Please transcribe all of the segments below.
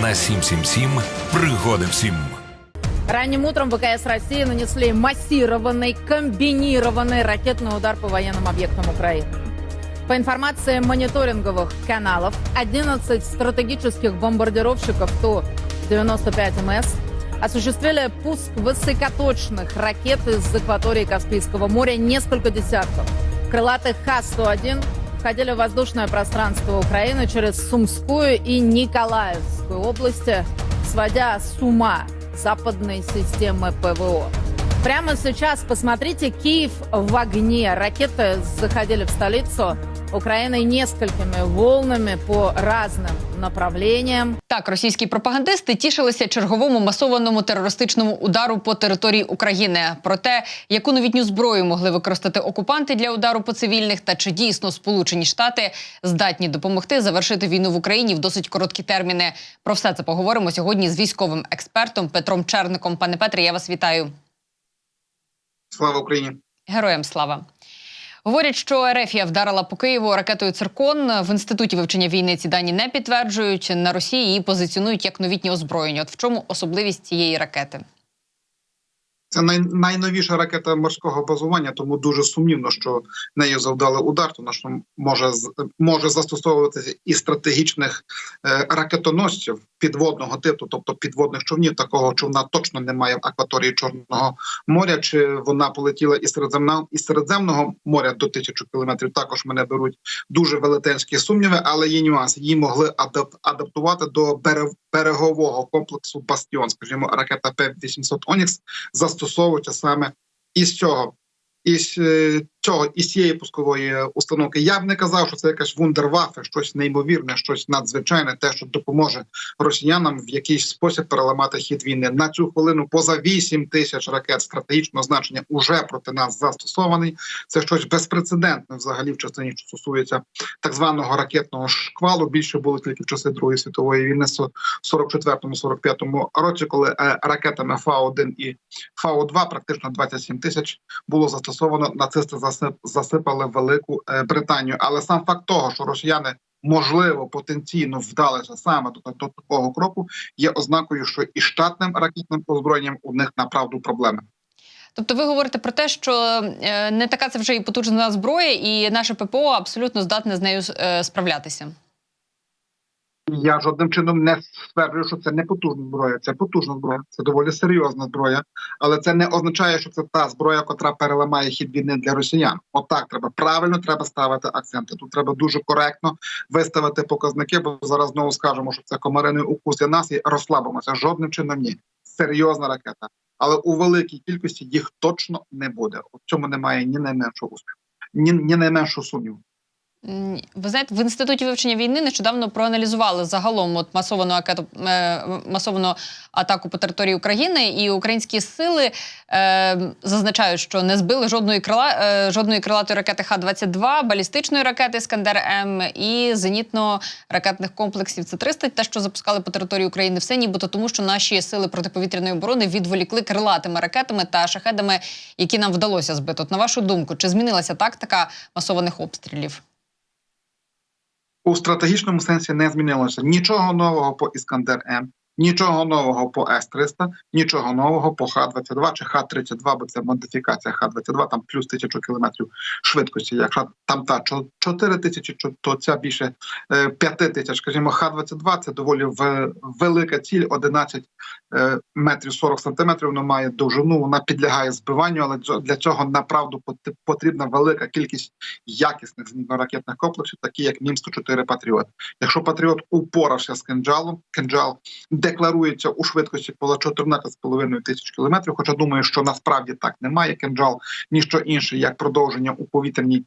на 777 пригоди всім. Ранним утром ВКС России нанесли массированный, комбинированный ракетный удар по военным объектам Украины. По информации мониторинговых каналов, 11 стратегических бомбардировщиков Ту-95МС осуществили пуск высокоточных ракет из акватории Каспийского моря несколько десятков. Крылатых Х-101 входили в воздушное пространство Украины через Сумскую и Николаевскую области, сводя с ума западные системы ПВО. Прямо сейчас посмотрите, Киев в огне. Ракеты заходили в столицу Украины несколькими волнами по разным направлениям. Так, російські пропагандисти тішилися черговому масованому терористичному удару по території України. Про те, яку новітню зброю могли використати окупанти для удару по цивільних, та чи дійсно Сполучені Штати здатні допомогти завершити війну в Україні в досить короткі терміни. Про все це поговоримо сьогодні з військовим експертом Петром Черником. Пане Петре, я вас вітаю. Слава Україні! Героям слава. Говорять, що Ерефія вдарила по Києву ракетою циркон. В інституті вивчення війни ці дані не підтверджують. На Росії її позиціонують як новітнє озброєння. От в чому особливість цієї ракети? Це най, найновіша ракета морського базування, тому дуже сумнівно, що нею завдали удар, тому що може може застосовуватися і стратегічних е, ракетоносців підводного типу, тобто підводних човнів. Такого човна точно немає в акваторії Чорного моря. Чи вона полетіла із Середземного із Середземного моря до тисячу кілометрів? Також мене беруть дуже велетенські сумніви, але є нюанс. Її могли адап- адаптувати до берег- берегового комплексу Бастіон. Скажімо, ракета П-800 Онікс застосовується саме із цього. Із е, цього із цієї пускової установки я б не казав, що це якась вундервафе, щось неймовірне, щось надзвичайне, те, що допоможе росіянам в якийсь спосіб переламати хід війни. На цю хвилину поза 8 тисяч ракет стратегічного значення уже проти нас застосований. Це щось безпрецедентне взагалі в частині, що стосується так званого ракетного шквалу. Більше було тільки в часи Другої світової війни, в 44-45 році, коли е, ракетами Фа-1 і Фа-2 практично 27 тисяч було застосовано. Нацисти засип, засипали Велику е, Британію. Але сам факт того, що росіяни можливо потенційно вдалися саме до, до такого кроку, є ознакою, що і штатним ракетним озброєнням у них направду проблеми. Тобто, ви говорите про те, що е, не така це вже і потужна зброя, і наше ППО абсолютно здатне з нею е, справлятися. Я жодним чином не стверджую, що це не потужна зброя. Це потужна зброя, це доволі серйозна зброя, але це не означає, що це та зброя, котра переламає хід війни для росіян. Отак треба правильно треба ставити акценти. Тут треба дуже коректно виставити показники, бо зараз знову скажемо, що це комариний укус для нас і розслабимося. Жодним чином ні. Серйозна ракета, але у великій кількості їх точно не буде. У цьому немає ні найменшого успіху, ні, ні найменшого сумніву. Ви знаєте, в інституті вивчення війни нещодавно проаналізували загалом от масовану акету, е, масовану атаку по території України, і українські сили е, зазначають, що не збили жодної крила е, жодної крилатої ракети Х-22, балістичної ракети Іскандер М і зенітно-ракетних комплексів С-300, те, що запускали по території України, все нібито тому, що наші сили протиповітряної оборони відволікли крилатими ракетами та шахедами, які нам вдалося збити. От на вашу думку, чи змінилася тактика масованих обстрілів? У стратегічному сенсі не змінилося. Нічого нового по Іскандер М, нічого нового по С-300, нічого нового по Х-22 чи Х-32, бо це модифікація Х-22, там плюс тисячу кілометрів швидкості. Якщо там та 4 тисячі, то ця більше 5 тисяч. Скажімо, Х-22 це доволі велика ціль, 11 е, метрів 40 сантиметрів. Воно має довжину, вона підлягає збиванню, але для цього направду пот- потрібна велика кількість якісних зенітно-ракетних комплексів, такі як Мім-104 Патріот. Якщо Патріот упорався з кинджалом, кинджал декларується у швидкості понад 14,5 тисяч кілометрів. Хоча думаю, що насправді так немає. Кинджал ніщо інше, як продовження у повітряній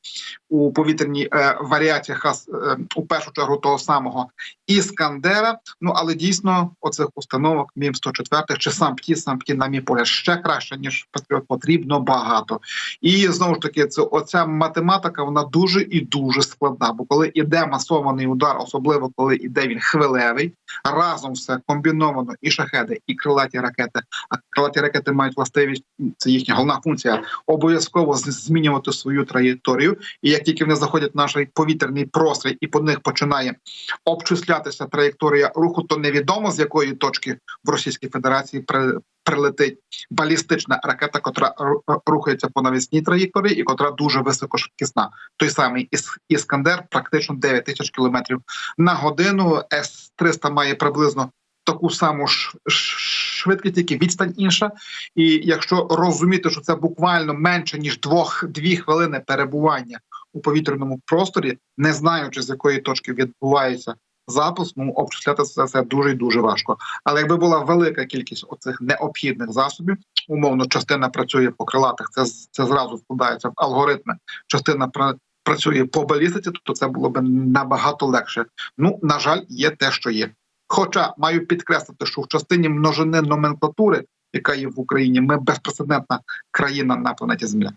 у повітряній е, хас е, у першу чергу того самого Іскандера. Ну але дійсно оцих установок Мім 104 чи сам ПТІ, сам ПТІ, на мій погляд, ще краще ніж Патріот потрібно багато. І знову ж таки, це оця математика вона дуже і дуже складна. Бо коли іде масований удар, особливо коли іде він хвилевий, разом все комбінується, комбіновано і шахеди, і крилаті ракети. А крилаті ракети мають властивість, це їхня головна функція, обов'язково змінювати свою траєкторію. І як тільки вони заходять в наш повітряний простір і по них починає обчислятися траєкторія руху, то невідомо з якої точки в Російській Федерації при, прилетить балістична ракета, котра рухається по навісній траєкторії, і котра дуже високошвидкісна. Той самий Іскандер, практично 9 тисяч кілометрів на годину. С 300 має приблизно таку саму ж швидкість, тільки відстань інша. І якщо розуміти, що це буквально менше ніж двох дві хвилини перебування у повітряному просторі, не знаючи з якої точки відбувається запуск, ну обчисляти це все дуже і дуже важко. Але якби була велика кількість оцих необхідних засобів, умовно, частина працює по крилатих, це це зразу вкладається в алгоритми. Частина пра- працює по балістиці, то це було б набагато легше. Ну на жаль, є те, що є. Хоча маю підкреслити, що в частині множини номенклатури, яка є в Україні, ми безпрецедентна країна на планеті Земля.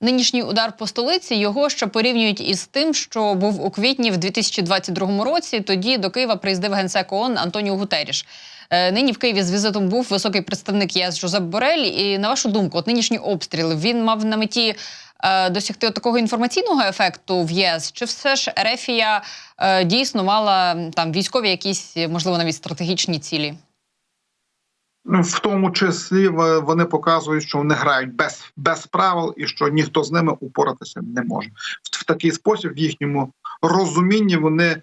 Нинішній удар по столиці його ще порівнюють із тим, що був у квітні в 2022 році. Тоді до Києва приїздив генсек ООН Антоніо Гутеріш. Е, Нині в Києві з візитом був високий представник ЄС Жозеп Борель. І на вашу думку, от нинішні обстріли він мав на меті е, досягти от такого інформаційного ефекту в ЄС? Чи все ж Ерефія е, дійсно мала там військові якісь, можливо, навіть стратегічні цілі? Ну, в тому числі вони показують, що вони грають без, без правил і що ніхто з ними упоратися не може. В, в такий спосіб, в їхньому розумінні, вони,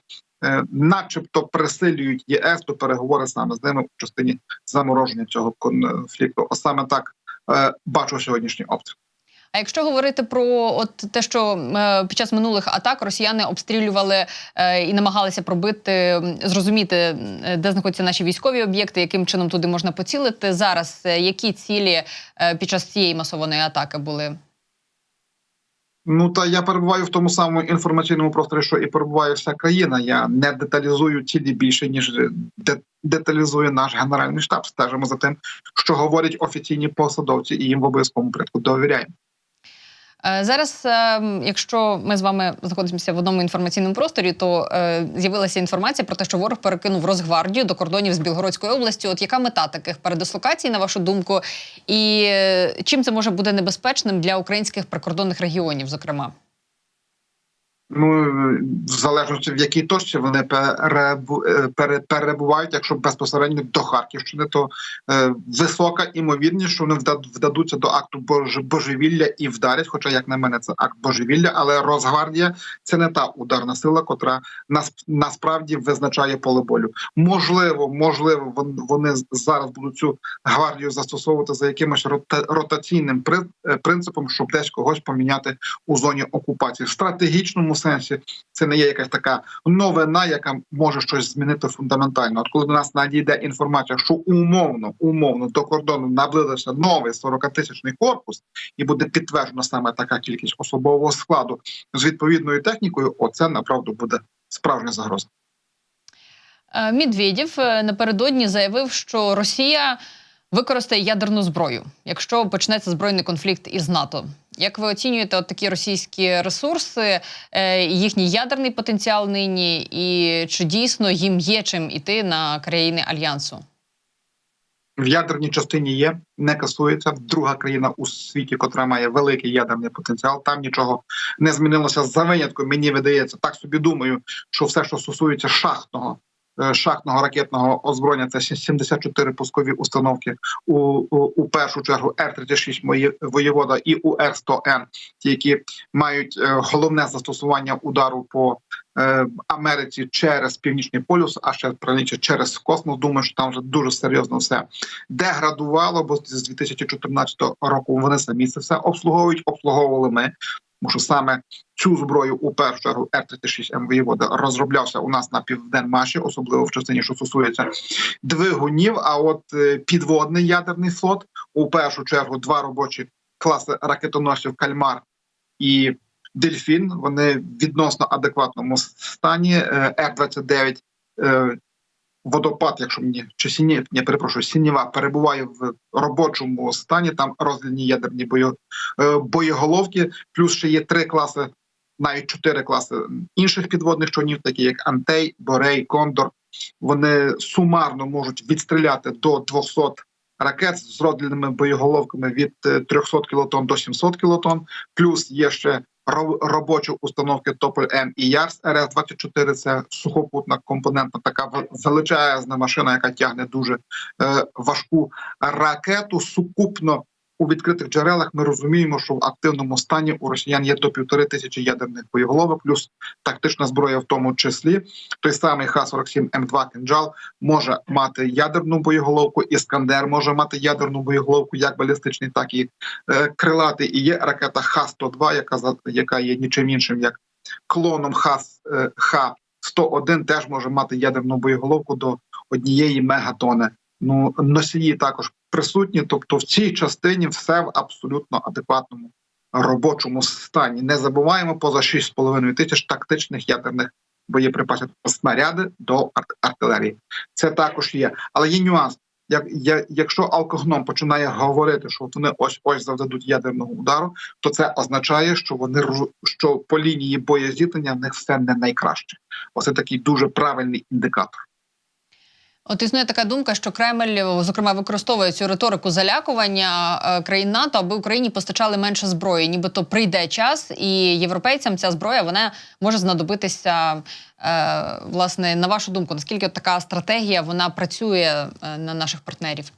начебто, присилюють ЄС до переговори саме з ними у частині замороження цього конфлікту. А саме так е, бачу сьогоднішній обстріл. А якщо говорити про от те, що е, під час минулих атак росіяни обстрілювали е, і намагалися пробити, зрозуміти, е, де знаходяться наші військові об'єкти, яким чином туди можна поцілити зараз, е, які цілі е, під час цієї масованої атаки були? Ну та я перебуваю в тому самому інформаційному просторі, що і перебуває вся країна. Я не деталізую цілі більше ніж де- деталізує наш генеральний штаб. Стежимо за тим, що говорять офіційні посадовці, і їм в обов'язковому порядку довіряємо. Е, Зараз, е, якщо ми з вами знаходимося в одному інформаційному просторі, то е, з'явилася інформація про те, що ворог перекинув Росгвардію до кордонів з Білгородською областю. От яка мета таких передислокацій, на вашу думку, і чим це може бути небезпечним для українських прикордонних регіонів, зокрема? Ну в залежності в якій точці вони е, перебувають, якщо безпосередньо до Харківщини, то е, висока імовірність, що вони вда- вдадуться до акту бож- божевілля і вдарять. Хоча, як на мене, це акт божевілля, але Росгвардія це не та ударна сила, котра нас насправді визначає поле болю. Можливо, можливо, вон- вони зараз будуть цю гвардію застосовувати за якимось рота- ротаційним е, принципом, щоб десь когось поміняти у зоні окупації. В стратегічному сенсі це не є якась така новина, яка може щось змінити фундаментально. От коли до нас надійде інформація, що умовно, умовно до кордону наблизився новий 40-тисячний корпус, і буде підтверджена саме така кількість особового складу з відповідною технікою, оце направду буде справжня загроза. Е, Медведєв е, напередодні заявив, що Росія використає ядерну зброю, якщо почнеться збройний конфлікт із НАТО. Як ви оцінюєте от такі російські ресурси, е, їхній ядерний потенціал нині, і чи дійсно їм є чим іти на країни альянсу? в ядерній частині є, не касується. Друга країна у світі, котра має великий ядерний потенціал. Там нічого не змінилося за винятком. Мені видається, так собі думаю, що все, що стосується шахтного. Е, Шахтного ракетного озброєння це 74 пускові установки у, у, у першу чергу Р-36 мої- воєвода і у Р-100Н, ті, які мають е, головне застосування удару по е, Америці через північний полюс, а ще правильніше через космос. Думаю, що там вже дуже серйозно все деградувало, бо з 2014 року вони самі це все обслуговують, обслуговували ми. Тому що саме цю зброю у першу чергу Р-36 М воєвода розроблявся у нас на південмаші, особливо в частині, що стосується двигунів. А от е, підводний ядерний флот у першу чергу два робочі класи ракетоносів Кальмар і Дельфін. Вони в відносно адекватному стані. Е, Р-29 е, водопад, якщо мені чи сіні, я перепрошую, сінєва перебуває в робочому стані. Там розгляні ядерні е, боєголовки. Плюс ще є три класи, навіть чотири класи інших підводних човнів, такі як Антей, Борей, Кондор. вони сумарно можуть відстріляти до 200 ракет з зродженими боєголовками від е, 300 кілотон до 700 кілотон. Плюс є ще робочі установки Тополь М і Ярс РС 24 Це сухопутна компонентна така ве- величезна машина, яка тягне дуже е, важку ракету. Сукупно у відкритих джерелах ми розуміємо, що в активному стані у росіян є до півтори тисячі ядерних боєголовок, плюс тактична зброя, в тому числі той самий Х-47 М2 «Кинджал» може мати ядерну боєголовку, Іскандер може мати ядерну боєголовку, як балістичний, так і е, крилатий. І є ракета Х-102, яка яка є нічим іншим як клоном Х е, Х-101, теж може мати ядерну боєголовку до однієї мегатони. Ну носії також присутні. Тобто, в цій частині все в абсолютно адекватному робочому стані. Не забуваємо поза 6,5 тисяч тактичних ядерних боєприпасів снаряди до ар- артилерії. Це також є, але є нюанс. Як, я, якщо алкогном починає говорити, що от вони ось ось завдадуть ядерного удару, то це означає, що вони що по лінії боєзіткнення в них все не найкраще. Оце такий дуже правильний індикатор. От існує така думка, що Кремль, зокрема, використовує цю риторику залякування е, країн НАТО, аби Україні постачали менше зброї. Нібито прийде час, і європейцям ця зброя вона може знадобитися. Е, власне, на вашу думку, наскільки така стратегія вона працює е, на наших партнерів?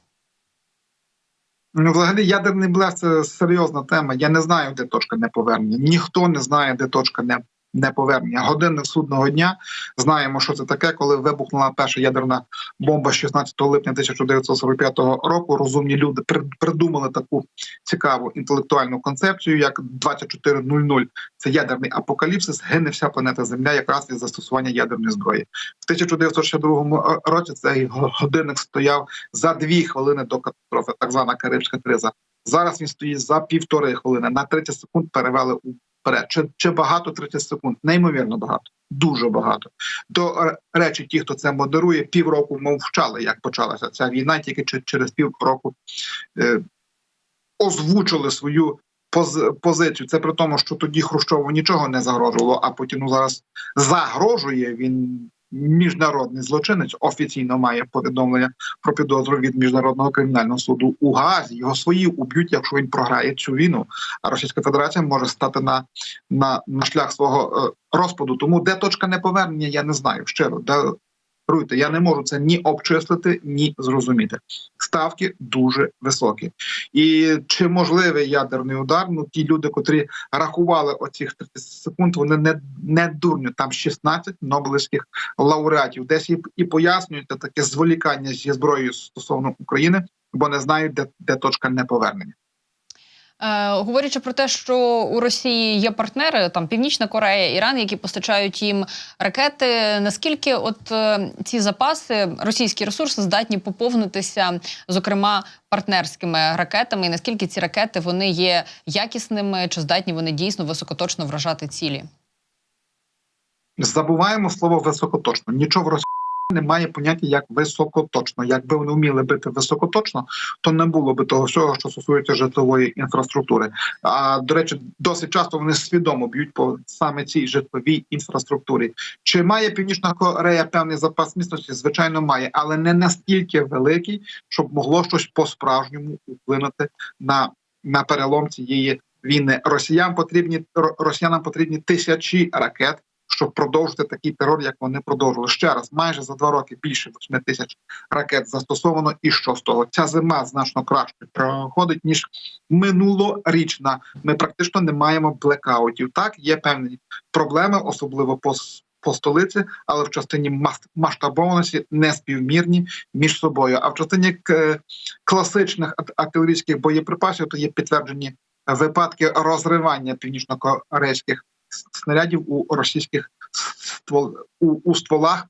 Ну, взагалі, ядерний блеф це серйозна тема. Я не знаю, де точка неповернення. Ніхто не знає, де точка не. Неповернення годинник судного дня знаємо, що це таке, коли вибухнула перша ядерна бомба 16 липня 1945 року. Розумні люди при- придумали таку цікаву інтелектуальну концепцію, як 24.00 – це ядерний апокаліпсис. Гине вся планета Земля якраз від застосування ядерної зброї. В 1962 році цей годинник стояв за дві хвилини до катастрофи, так звана Карибська криза. Зараз він стоїть за півтори хвилини. На 30 секунд перевели уперед. Чи, чи багато 30 секунд? Неймовірно багато, дуже багато. До речі, ті, хто це модерує, півроку мовчали, як почалася ця війна, тільки через півроку е, озвучили свою поз- позицію. Це при тому, що тоді Хрущову нічого не загрожувало, а Путіну зараз загрожує він. Міжнародний злочинець офіційно має повідомлення про підозру від міжнародного кримінального суду у Газі. Його свої уб'ють, якщо він програє цю війну. А Російська Федерація може стати на, на, на шлях свого е, розпаду. Тому де точка неповернення, я не знаю. Щиро даруйте, я не можу це ні обчислити, ні зрозуміти. Ставки дуже високі. І чи можливий ядерний удар? Ну ті люди, котрі рахували оцих 30 секунд, вони не, не дурню. Там 16 нобелівських лауреатів. Десь і, і пояснюють таке зволікання зі зброєю стосовно України, бо не знають, де, де точка неповернення. Е, говорячи про те, що у Росії є партнери, там Північна Корея, Іран, які постачають їм ракети. Наскільки от е, ці запаси, російські ресурси здатні поповнитися, зокрема партнерськими ракетами, і наскільки ці ракети вони є якісними, чи здатні вони дійсно високоточно вражати цілі? Забуваємо слово високоточно. Нічого в Росії немає поняття як високоточно. Якби вони вміли бити високоточно, то не було би того всього, що стосується житлової інфраструктури. А до речі, досить часто вони свідомо б'ють по саме цій житловій інфраструктурі. Чи має Північна Корея певний запас міцності? Звичайно, має, але не настільки великий, щоб могло щось по-справжньому вплинути на, на перелом цієї війни. Росіян потрібні росіянам потрібні тисячі ракет. Щоб продовжити такий терор, як вони продовжили ще раз, майже за два роки більше 8 тисяч ракет застосовано. І що з того? Ця зима значно краще проходить ніж минулорічна. Ми практично не маємо блекаутів. Так є певні проблеми, особливо по по столиці, але в частині мас- масштабованості не співмірні між собою. А в частині класичних артилерійських боєприпасів то є підтверджені випадки розривання північно-корейських снарядів у російських ствол у, у стволах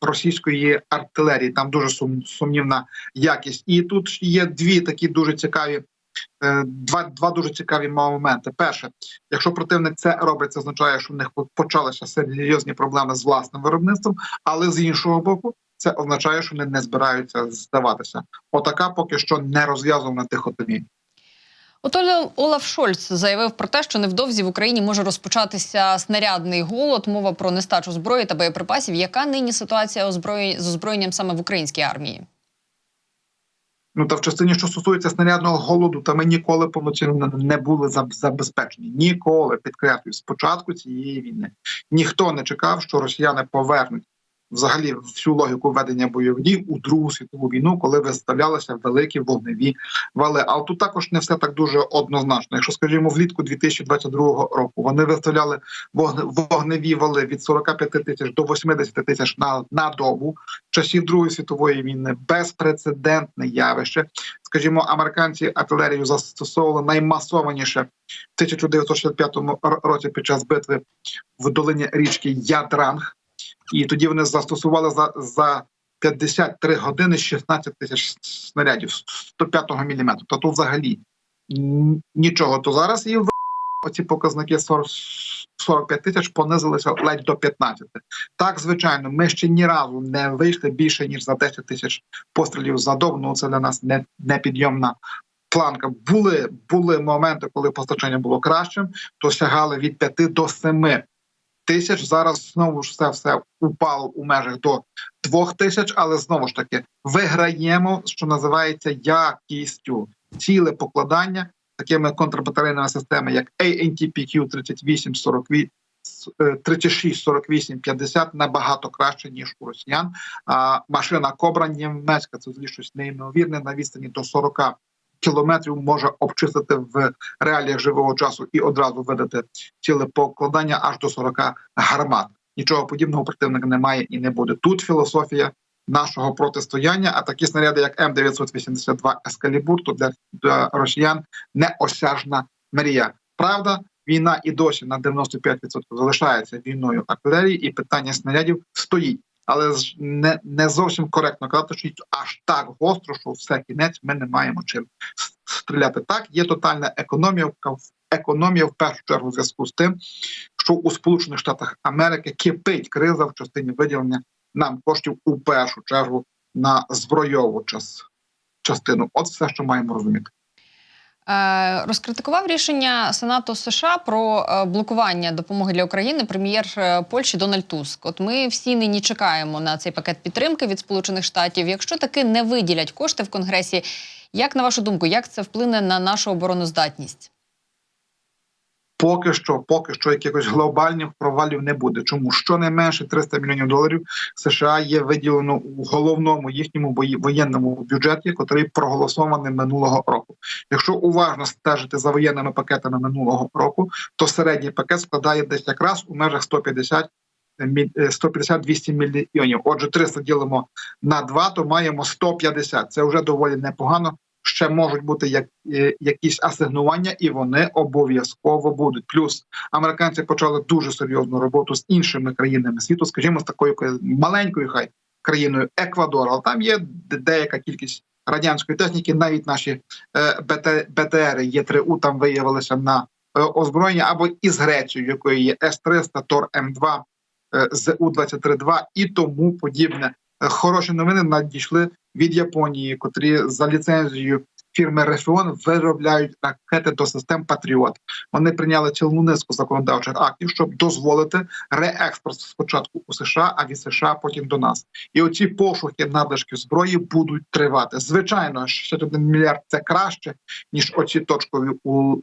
російської артилерії. Там дуже сум, сумнівна якість. І тут є дві такі дуже цікаві. е, Два, два дуже цікаві моменти. Перше, якщо противник це робить, це означає, що в них почалися серйозні проблеми з власним виробництвом, але з іншого боку, це означає, що вони не збираються здаватися. Отака поки що не розв'язувана дихотомія. От Оля- Олаф Шольц заявив про те, що невдовзі в Україні може розпочатися снарядний голод. Мова про нестачу зброї та боєприпасів. Яка нині ситуація з озброєнням саме в українській армії? Ну та в частині, що стосується снарядного голоду, та ми ніколи повноцінно не були забезпечені. Ніколи підкреслюю, з початку цієї війни ніхто не чекав, що росіяни повернуть взагалі всю логіку ведення бойових дій у Другу світову війну, коли виставлялися великі вогневі вали. Але тут також не все так дуже однозначно. Якщо скажімо, влітку 2022 року вони виставляли вогне- вогневі вали від 45 тисяч до 80 тисяч на, на добу часів Другої світової війни безпрецедентне явище. Скажімо, американці артилерію застосовували наймасованіше в 1965 р- році під час битви в долині річки Ядранг, і тоді вони застосували за, за 53 години 16 тисяч снарядів 105 мм. То тут взагалі нічого. То зараз і в оці показники 40, 45 тисяч понизилися ледь до 15. Так, звичайно, ми ще ні разу не вийшли більше ніж за 10 тисяч пострілів за добу. Ну це для нас не непідйомна планка. Були були моменти, коли постачання було кращим, то сягали від 5 до 7 тисяч. Зараз знову ж все все упало у межах до 2 тисяч, але знову ж таки виграємо, що називається якістю ціле покладання такими контрбатарейними системами, як ANTPQ 38 48 36, 48, 50 набагато краще ніж у росіян. А машина Кобра німецька це щось неймовірне на відстані до 40 кілометрів може обчистити в реаліях живого часу і одразу видати ціле покладання аж до 40 гармат. Нічого подібного противника немає і не буде. Тут філософія нашого протистояння. А такі снаряди, як М 982 Ескалібур, то для, для росіян неосяжна мрія. Правда, війна і досі на 95% залишається війною артилерії, і питання снарядів стоїть. Але не, не зовсім коректно казати, що аж так гостро, що все кінець ми не маємо чим стріляти. Так, є тотальна економія, економія в першу чергу в зв'язку з тим, що у Сполучених Штатах Америки кипить криза в частині виділення нам коштів у першу чергу на збройову час, частину. От все, що маємо розуміти. Е, Розкритикував рішення Сенату США про е, блокування допомоги для України прем'єр е, Польщі Дональд Туск. От ми всі нині чекаємо на цей пакет підтримки від Сполучених Штатів. Якщо таки не виділять кошти в Конгресі, як на вашу думку, як це вплине на нашу обороноздатність? Поки що, поки що якихось глобальних провалів не буде. Чому щонайменше 300 мільйонів доларів США є виділено у головному їхньому воєнному бюджеті, який проголосований минулого року. Якщо уважно стежити за воєнними пакетами минулого року, то середній пакет складає десь якраз у межах 150 міль- е, 150-200 мільйонів. Отже, 300 ділимо на 2, то маємо 150. Це вже доволі непогано. Ще можуть бути як е, якісь асигнування, і вони обов'язково будуть. Плюс американці почали дуже серйозну роботу з іншими країнами світу, скажімо, з такою маленькою хай країною Еквадор. Але там є деяка кількість радянської техніки. Навіть наші е, БТ, Є3У там виявилися на е, озброєння або із Грецією, якої є С-300, Тор М2, е, ЗУ-23-2 і тому подібне. Хороші новини надійшли від Японії, котрі за ліцензією фірми Рефіон виробляють ракети до систем Патріот. Вони прийняли цілу низку законодавчих актів, щоб дозволити реекспорт спочатку у США, а від США потім до нас. І оці пошуки надлишків зброї будуть тривати. Звичайно, 61 мільярд це краще ніж оці точкові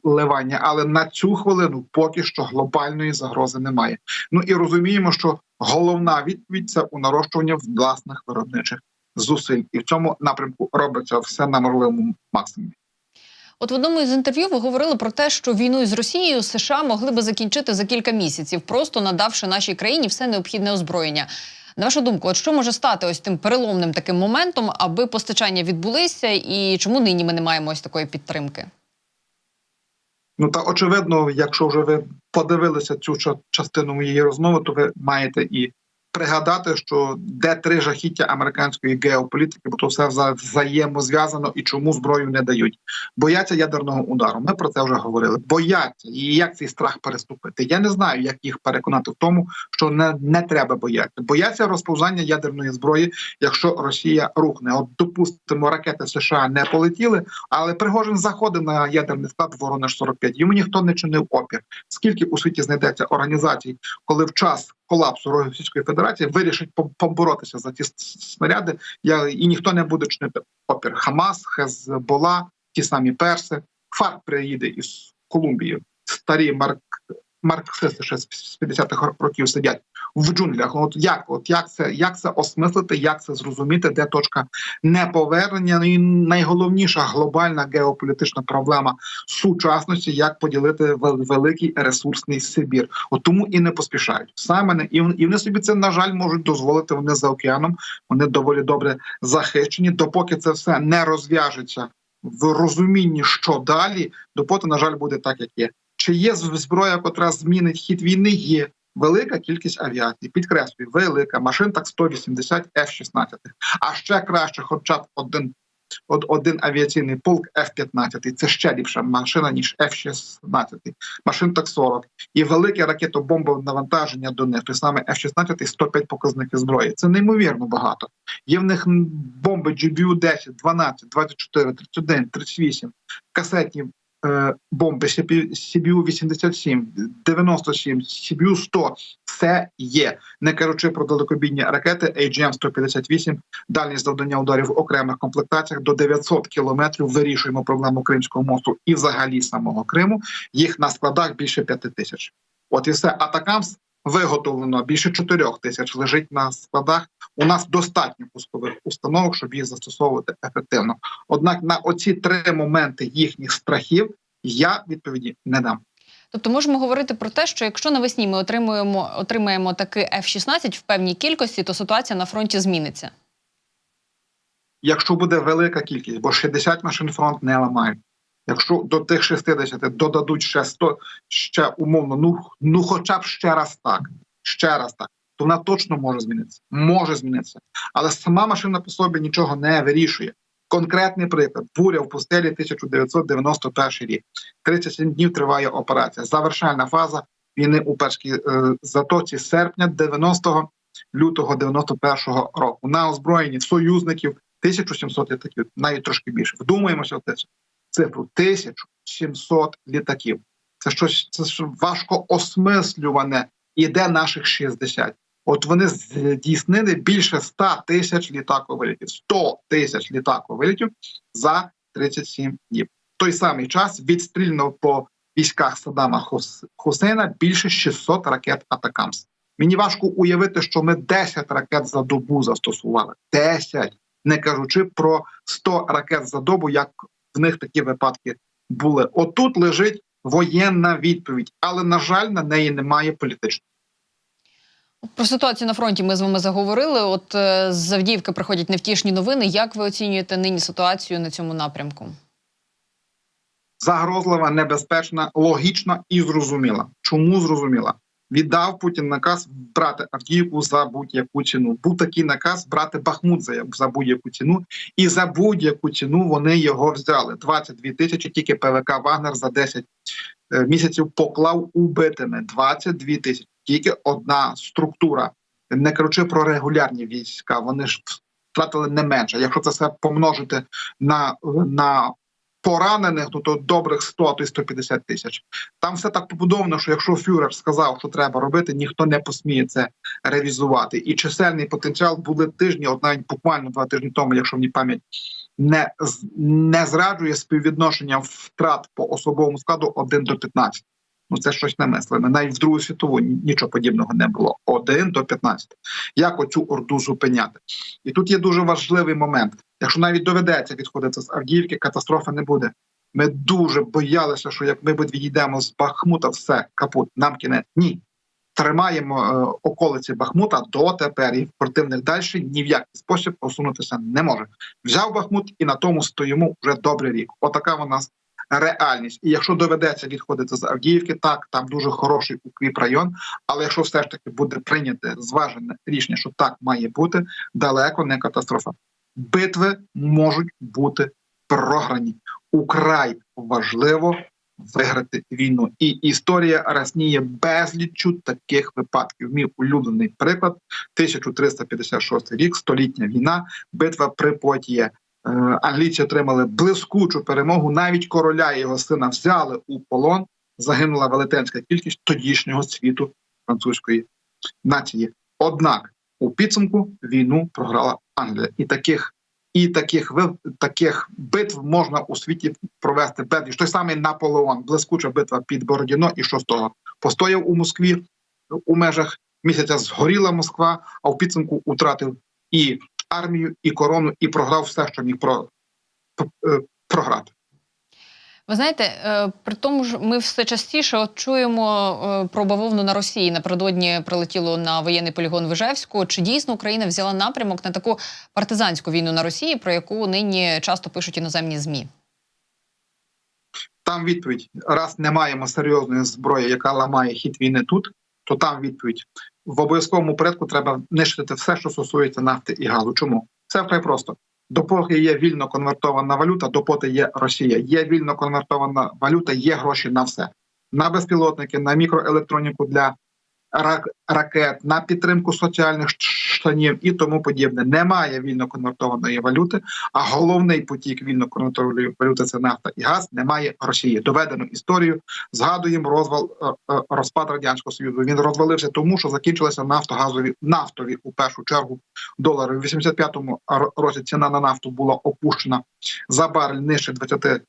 уливання, але на цю хвилину поки що глобальної загрози немає. Ну і розуміємо, що головна відповідь це у нарощування власних виробничих зусиль, і в цьому напрямку робиться все на можливому максимумі. От в одному із інтерв'ю ви говорили про те, що війну з Росією США могли би закінчити за кілька місяців, просто надавши нашій країні все необхідне озброєння. На вашу думку, от що може стати ось тим переломним таким моментом, аби постачання відбулися, і чому нині ми не маємо ось такої підтримки? Ну та очевидно, якщо вже ви подивилися цю ча- частину моєї розмови, то ви маєте і пригадати, що де три жахіття американської геополітики, бо то все вза- взаємозв'язано і чому зброю не дають. Бояться ядерного удару. Ми про це вже говорили. Бояться і як цей страх переступити. Я не знаю, як їх переконати в тому, що не, не треба боятися. Бояться розповзання ядерної зброї, якщо Росія рухне. От допустимо, ракети США не полетіли, але Пригожин заходив на ядерний склад Воронеж 45 Йому ніхто не чинив опір. Скільки у світі знайдеться організацій, коли в час колапсу Російської Федерації вирішить по- поборотися за ті снаряди, я і ніхто не буде чинити опір. Хамас, Хезбола, ті самі перси. ФАРК приїде із Колумбії. Старі марк марксисти ще з 50-х років сидять в джунглях. От як, от як це, як це осмислити, як це зрозуміти, де точка неповернення? Ну і найголовніша глобальна геополітична проблема сучасності, як поділити великий ресурсний Сибір. От тому і не поспішають. Саме і, і вони собі це на жаль можуть дозволити. Вони за океаном, вони доволі добре захищені. Допоки це все не розв'яжеться в розумінні, що далі, допоки, на жаль, буде так, як є. Чи є зброя, котра змінить хід війни? Є велика кількість авіації. Підкреслюю, велика машин так 180 F-16. А ще краще, хоча б один, од- один авіаційний полк F-15. Це ще ліпша машина ніж F-16. Машин так 40. І велике ракетобомбове навантаження до них. Саме F-16 105 показники зброї. Це неймовірно багато. Є в них бомби GBU 10, 12, 24, 31, 38, касетні бомби CBU 87, 97, CBU 100. Все є. Не кажучи про далекобійні ракети AGM-158, дальність завдання ударів в окремих комплектаціях до 900 кілометрів. Вирішуємо проблему Кримського мосту і взагалі самого Криму. Їх на складах більше 5 тисяч. От і все. Атакамс виготовлено більше 4 тисяч. Лежить на складах. У нас достатньо пускових установок, щоб їх застосовувати ефективно. Однак на оці три моменти їхніх страхів я відповіді не дам. Тобто можемо говорити про те, що якщо навесні ми отримуємо отримаємо таки F-16 в певній кількості, то ситуація на фронті зміниться. Якщо буде велика кількість, бо 60 машин фронт не ламають. Якщо до тих 60 додадуть ще 100, ще умовно, ну, ну хоча б ще раз так, ще раз так, то вона точно може змінитися. Може змінитися. Але сама машина по собі нічого не вирішує. Конкретний приклад: буря в пустелі 1991 рік. 37 днів триває операція. Завершальна фаза війни у першій е, затоці серпня 90 лютого 91 року. На озброєнні союзників 1700 літаків, навіть трошки більше. Вдумаємося в цифру 1700 літаків. Це щось це важко осмислюване. Іде наших 60. От вони здійснили більше 100 тисяч літаковилітів. 100 тисяч літаковилітів за 37 днів. Той самий час відстрільно по військах Саддама Хус- Хусейна більше 600 ракет Атакамс. Мені важко уявити, що ми 10 ракет за добу застосували. 10! Не кажучи про 100 ракет за добу, як в них такі випадки були. Отут лежить воєнна відповідь, але на жаль, на неї немає політичної. Про ситуацію на фронті ми з вами заговорили. От е, з Авдіївки приходять невтішні новини. Як ви оцінюєте нині ситуацію на цьому напрямку? Загрозлива, небезпечна, логічна і зрозуміла. Чому зрозуміла? Віддав Путін наказ брати Авдіївку за будь-яку ціну. Був такий наказ брати Бахмут за, будь-яку ціну, і за будь-яку ціну вони його взяли. 22 тисячі тільки ПВК Вагнер за 10 е, місяців поклав убитими. 22 тисячі. Тільки одна структура. Не кажучи про регулярні війська, вони ж втратили не менше. Якщо це все помножити на, на поранених, ну то добрих 100, а то й 150 тисяч. Там все так побудовано, що якщо фюрер сказав, що треба робити, ніхто не посміє це ревізувати. І чисельний потенціал були тижні, от навіть буквально два тижні тому, якщо мені пам'ять не, не зраджує співвідношення втрат по особовому складу 1 до 15. Ну це щось немислене. Навіть в Другу світову нічого подібного не було. 1 до 15. Як оцю орду зупиняти? І тут є дуже важливий момент. Якщо навіть доведеться відходити з Авдіївки, катастрофи не буде. Ми дуже боялися, що як ми відійдемо з Бахмута, все капут, нам кінець. Ні. Тримаємо е, околиці Бахмута дотепер, і противник далі ні в який спосіб посунутися не може. Взяв Бахмут і на тому стоїмо вже добрий рік. Отака у нас реальність. І якщо доведеться відходити з Авдіївки, так там дуже хороший укріп район. Але якщо все ж таки буде прийняте зважене рішення, що так має бути, далеко не катастрофа. Битви можуть бути програні. Украй важливо виграти війну. І історія росніє безлічу таких випадків. Мій улюблений приклад 1356 рік, столітня війна, битва при Потіє. Е, Англійці отримали блискучу перемогу. Навіть короля і його сина взяли у полон. Загинула велетенська кількість тодішнього світу французької нації. Однак у підсумку війну програла Англія, і таких і таких таких битв можна у світі провести безліч. Той самий Наполеон, блискуча битва під Бородіно, і що з того постояв у Москві у межах місяця. Згоріла Москва, а в підсумку втратив і армію, і корону, і програв все, що міг про, е, програти. Ви знаєте, е, при тому ж ми все частіше от чуємо е, про бавовну на Росії. Напередодні прилетіло на воєнний полігон в Ижевську. Чи дійсно Україна взяла напрямок на таку партизанську війну на Росії, про яку нині часто пишуть іноземні змі? Там відповідь: раз не маємо серйозної зброї, яка ламає хід війни тут, то там відповідь в обов'язковому порядку треба нищити все, що стосується нафти і газу. Чому це вкрай просто? Допоки є вільно конвертована валюта, допоки є Росія. Є вільно конвертована валюта, є гроші на все. На безпілотники, на мікроелектроніку для ракет, на підтримку соціальних штанів і тому подібне. Немає вільно конвертованої валюти, а головний потік вільно конвертованої валюти це нафта і газ. Немає Росії. Доведено історію. Згадуємо розвал е, е, розпад радянського союзу. Він розвалився тому, що закінчилися нафтогазові нафтові у першу чергу долари. У 85-му році ціна на нафту була опущена за барель нижче 20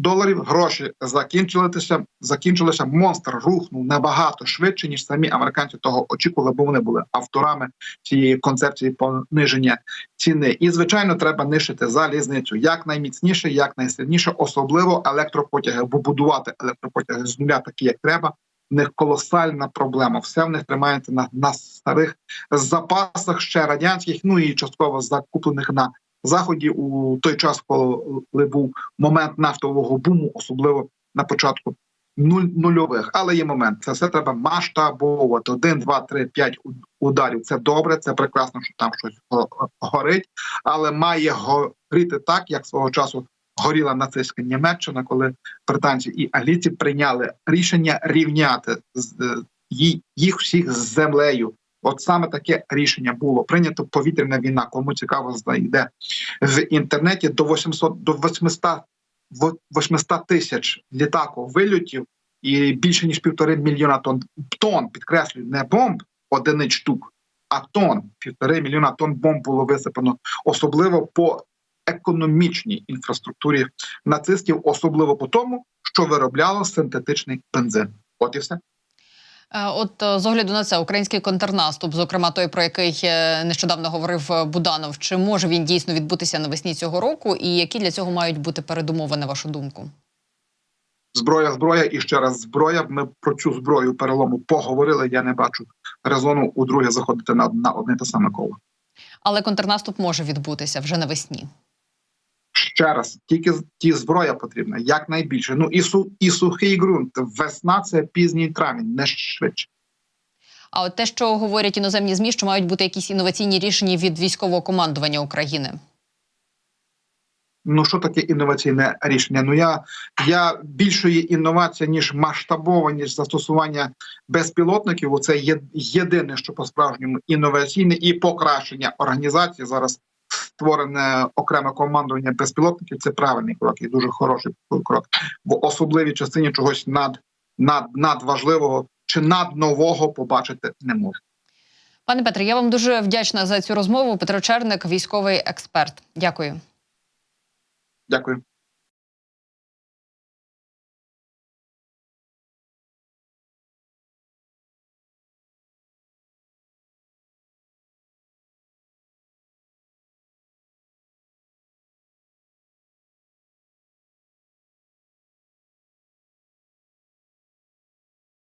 доларів. Гроші закінчилися. Закінчилися. Монстр рухнув набагато швидше ніж самі американці того очікували, бо вони були авторами цієї концепції пониження ціни. І звичайно, треба нищити залізницю якнайміцніше, якнайсильніше, особливо електропотяги, бо будувати електропотяги з нуля такі, як треба. В них колосальна проблема. Все в них тримається на, на старих запасах ще радянських, ну і частково закуплених на заході у той час, коли був момент нафтового буму, особливо на початку нуль. Але є момент. Це все треба масштабовувати. Один, два, три, п'ять ударів. Це добре, це прекрасно, що там щось го- горить, але має горіти так, як свого часу горіла нацистська Німеччина, коли британці і англійці прийняли рішення рівняти їх всіх з землею. От саме таке рішення було прийнято. Повітряна війна. Кому цікаво, знайде в інтернеті до 800, до 800, в- 800 тисяч літако вильотів і більше ніж півтори мільйона тонн тонн, підкреслюю, не бомб одиниць штук, а тонн, півтори мільйона тонн бомб було висипано, особливо по економічній інфраструктурі нацистів, особливо по тому, що виробляло синтетичний бензин. От і все. Е, От е, з огляду на це український контрнаступ, зокрема той, про який е, нещодавно говорив Буданов, чи може він дійсно відбутися навесні цього року, і які для цього мають бути передумови, на вашу думку? Зброя, зброя і ще раз зброя. Ми про цю зброю перелому поговорили. Я не бачу резону у друге заходити на, на одне те саме коло. Але контрнаступ може відбутися вже навесні. Ще раз, тільки ті зброя потрібна якнайбільше. Ну і су і сухий ґрунт. Весна це пізній травень, не швидше. А от те, що говорять іноземні змі, що мають бути якісь інноваційні рішення від військового командування України. Ну що таке інноваційне рішення? Ну я, я більшої інновації ніж масштабова, ніж застосування безпілотників. Це є єдине, що по справжньому інноваційне і покращення організації зараз. Створене окреме командування безпілотників це правильний крок і дуже хороший крок. В особливій частині чогось над, над надважливого чи наднового побачити не можу. Пане Петре, я вам дуже вдячна за цю розмову. Петро Черник, військовий експерт. Дякую. Дякую.